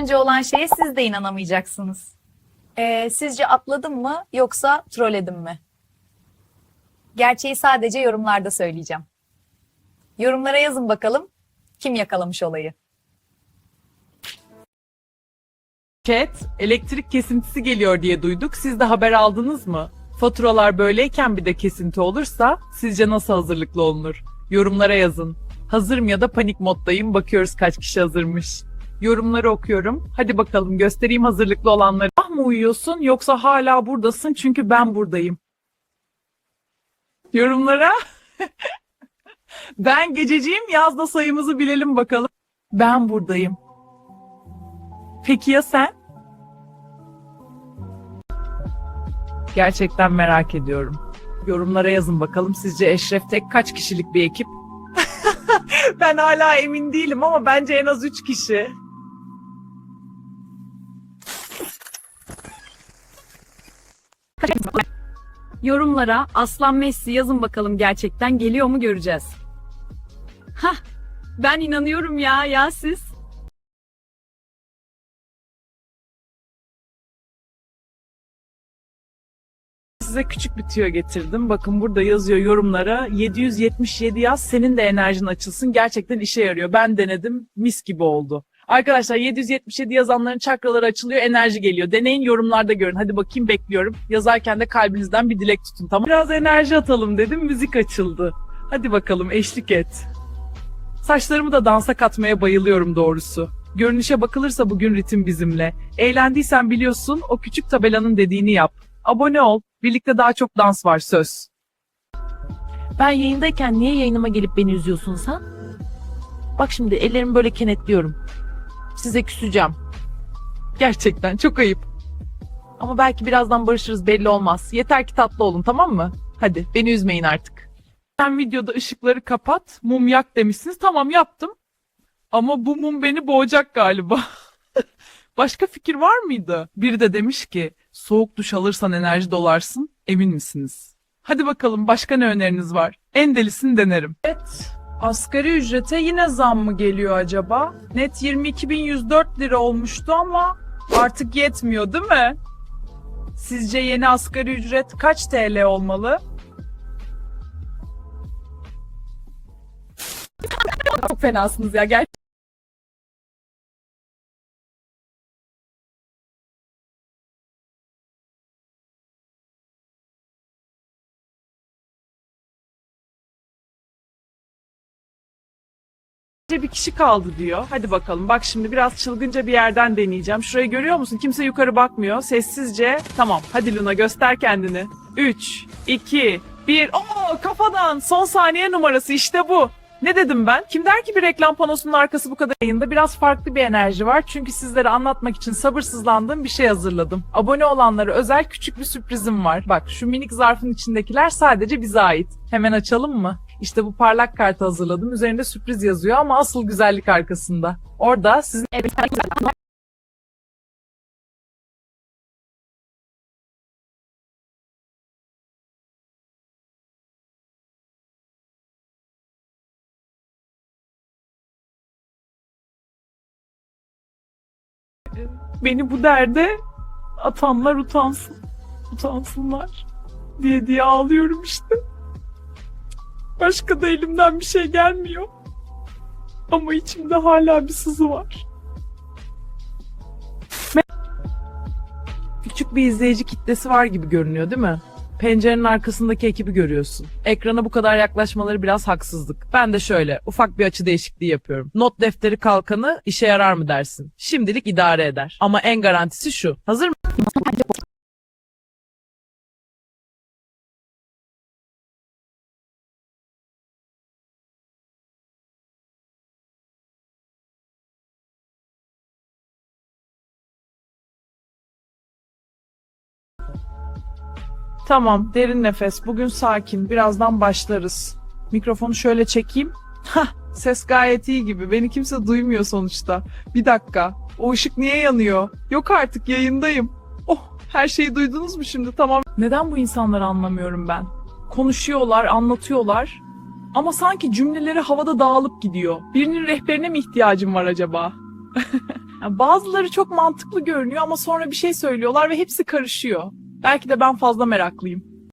önce olan şeye siz de inanamayacaksınız. Ee, sizce atladım mı yoksa trolledim mi? Gerçeği sadece yorumlarda söyleyeceğim. Yorumlara yazın bakalım kim yakalamış olayı. Chat, elektrik kesintisi geliyor diye duyduk. Siz de haber aldınız mı? Faturalar böyleyken bir de kesinti olursa sizce nasıl hazırlıklı olunur? Yorumlara yazın. Hazırım ya da panik moddayım. Bakıyoruz kaç kişi hazırmış. Yorumları okuyorum. Hadi bakalım göstereyim hazırlıklı olanları. Ah mı uyuyorsun yoksa hala buradasın çünkü ben buradayım. Yorumlara. ben gececiyim yazda sayımızı bilelim bakalım. Ben buradayım. Peki ya sen? Gerçekten merak ediyorum. Yorumlara yazın bakalım sizce Eşref Tek kaç kişilik bir ekip? ben hala emin değilim ama bence en az 3 kişi. Yorumlara Aslan Messi yazın bakalım gerçekten geliyor mu göreceğiz. Hah ben inanıyorum ya ya siz? Size küçük bir tüyo getirdim. Bakın burada yazıyor yorumlara. 777 yaz senin de enerjin açılsın. Gerçekten işe yarıyor. Ben denedim. Mis gibi oldu. Arkadaşlar 777 yazanların çakraları açılıyor, enerji geliyor. Deneyin yorumlarda görün. Hadi bakayım bekliyorum. Yazarken de kalbinizden bir dilek tutun tamam Biraz enerji atalım dedim. Müzik açıldı. Hadi bakalım eşlik et. Saçlarımı da dansa katmaya bayılıyorum doğrusu. Görünüşe bakılırsa bugün ritim bizimle. Eğlendiysen biliyorsun o küçük tabelanın dediğini yap. Abone ol. Birlikte daha çok dans var söz. Ben yayındayken niye yayınıma gelip beni üzüyorsun sen? Bak şimdi ellerimi böyle kenetliyorum. Size küseceğim. Gerçekten çok ayıp. Ama belki birazdan barışırız belli olmaz. Yeter ki tatlı olun tamam mı? Hadi beni üzmeyin artık. Sen videoda ışıkları kapat, mum yak demişsiniz. Tamam yaptım. Ama bu mum beni boğacak galiba. Başka fikir var mıydı? Biri de demiş ki soğuk duş alırsan enerji dolarsın. Emin misiniz? Hadi bakalım başka ne öneriniz var? En delisini denerim. Evet. Asgari ücrete yine zam mı geliyor acaba? Net 22.104 lira olmuştu ama artık yetmiyor değil mi? Sizce yeni asgari ücret kaç TL olmalı? Çok fenasınız ya gerçekten. Bir kişi kaldı diyor. Hadi bakalım. Bak şimdi biraz çılgınca bir yerden deneyeceğim. Şurayı görüyor musun? Kimse yukarı bakmıyor. Sessizce. Tamam. Hadi Luna göster kendini. 3, 2, 1. Oo kafadan. Son saniye numarası işte bu. Ne dedim ben? Kim der ki bir reklam panosunun arkası bu kadar yayında? Biraz farklı bir enerji var. Çünkü sizlere anlatmak için sabırsızlandığım bir şey hazırladım. Abone olanlara özel küçük bir sürprizim var. Bak şu minik zarfın içindekiler sadece bize ait. Hemen açalım mı? İşte bu parlak kartı hazırladım. Üzerinde sürpriz yazıyor ama asıl güzellik arkasında. Orada sizin beni bu derde atanlar utansın. Utansınlar diye diye ağlıyorum işte. Başka da elimden bir şey gelmiyor. Ama içimde hala bir sızı var. Küçük bir izleyici kitlesi var gibi görünüyor değil mi? Pencerenin arkasındaki ekibi görüyorsun. Ekrana bu kadar yaklaşmaları biraz haksızlık. Ben de şöyle ufak bir açı değişikliği yapıyorum. Not defteri kalkanı işe yarar mı dersin? Şimdilik idare eder. Ama en garantisi şu. Hazır mı? Tamam, derin nefes. Bugün sakin. Birazdan başlarız. Mikrofonu şöyle çekeyim. Hah, ses gayet iyi gibi. Beni kimse duymuyor sonuçta. Bir dakika. O ışık niye yanıyor? Yok artık yayındayım. Oh, her şeyi duydunuz mu şimdi? Tamam. Neden bu insanları anlamıyorum ben? Konuşuyorlar, anlatıyorlar. Ama sanki cümleleri havada dağılıp gidiyor. Birinin rehberine mi ihtiyacım var acaba? Ya bazıları çok mantıklı görünüyor ama sonra bir şey söylüyorlar ve hepsi karışıyor. Belki de ben fazla meraklıyım.